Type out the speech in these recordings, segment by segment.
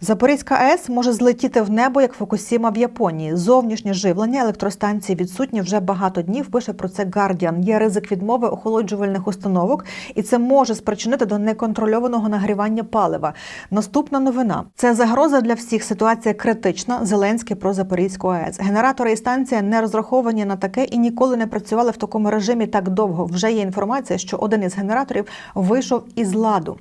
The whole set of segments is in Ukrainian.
Запорізька АЕС може злетіти в небо як Фукусіма в Японії. Зовнішнє живлення електростанції відсутнє вже багато днів. Пише про це Guardian. Є ризик відмови охолоджувальних установок, і це може спричинити до неконтрольованого нагрівання палива. Наступна новина: це загроза для всіх. Ситуація критична. Зеленський про Запорізьку АЕС. Генератори і станція не розраховані на таке і ніколи не працювали в такому режимі так довго. Вже є інформація, що один із генераторів вийшов із ладу.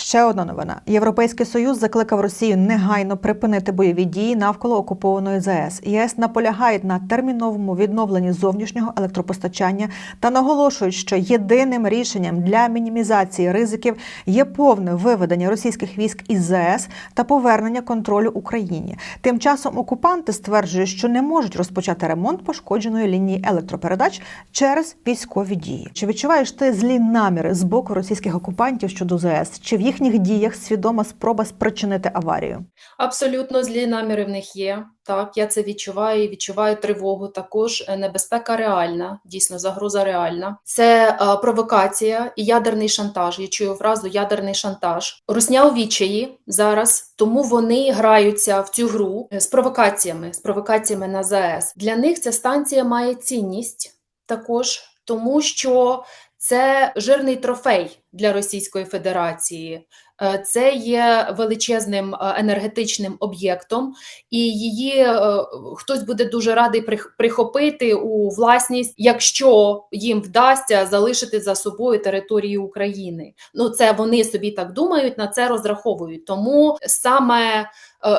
Ще одна новина: Європейський союз закликав Росію негайно припинити бойові дії навколо окупованої ЗАЕС. ЄС наполягають на терміновому відновленні зовнішнього електропостачання та наголошують, що єдиним рішенням для мінімізації ризиків є повне виведення російських військ із ЗАЕС та повернення контролю Україні. Тим часом окупанти стверджують, що не можуть розпочати ремонт пошкодженої лінії електропередач через військові дії. Чи відчуваєш ти злі наміри з боку російських окупантів щодо ЗАЕС? Чи в їхніх діях свідома спроба спричинити аварію? Абсолютно злі наміри в них є. Так, я це відчуваю, відчуваю тривогу. Також е, небезпека реальна, дійсно загроза реальна. Це е, провокація і ядерний шантаж. Я чую фразу ядерний шантаж. Русня у відчаї зараз, тому вони граються в цю гру е, з провокаціями, з провокаціями на ЗАЕС. Для них ця станція має цінність також, тому що це жирний трофей для Російської Федерації. Е, Це є величезним е, енергетичним об'єктом, і її е, хтось буде дуже радий прихопити у власність, якщо їм вдасться залишити за собою територію України. Ну це вони собі так думають, на це розраховують. Тому саме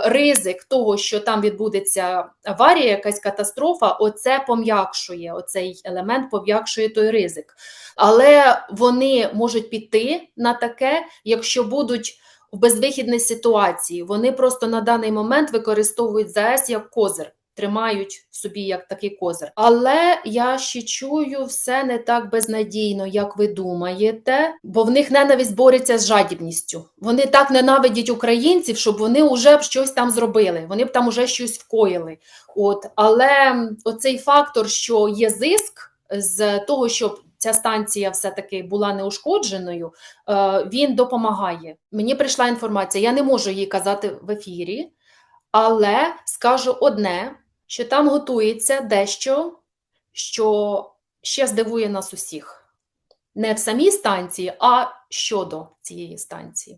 ризик того, що там відбудеться аварія, якась катастрофа, оце пом'якшує оцей елемент, пом'якшує той ризик. Але вони можуть піти на таке, якщо будуть в безвихідній ситуації. Вони просто на даний момент використовують ЗАЕС як козир, тримають собі як такий козир. Але я ще чую все не так безнадійно, як ви думаєте, бо в них ненависть бореться з жадібністю. Вони так ненавидять українців, щоб вони вже б щось там зробили. Вони б там уже щось вкоїли. От, але оцей фактор, що є зиск з того, щоб ця станція все-таки була неушкодженою, е, він допомагає. Мені прийшла інформація, я не можу її казати в ефірі, але скажу одне, що там готується дещо, що ще здивує нас усіх. Не в самій станції, а щодо цієї станції.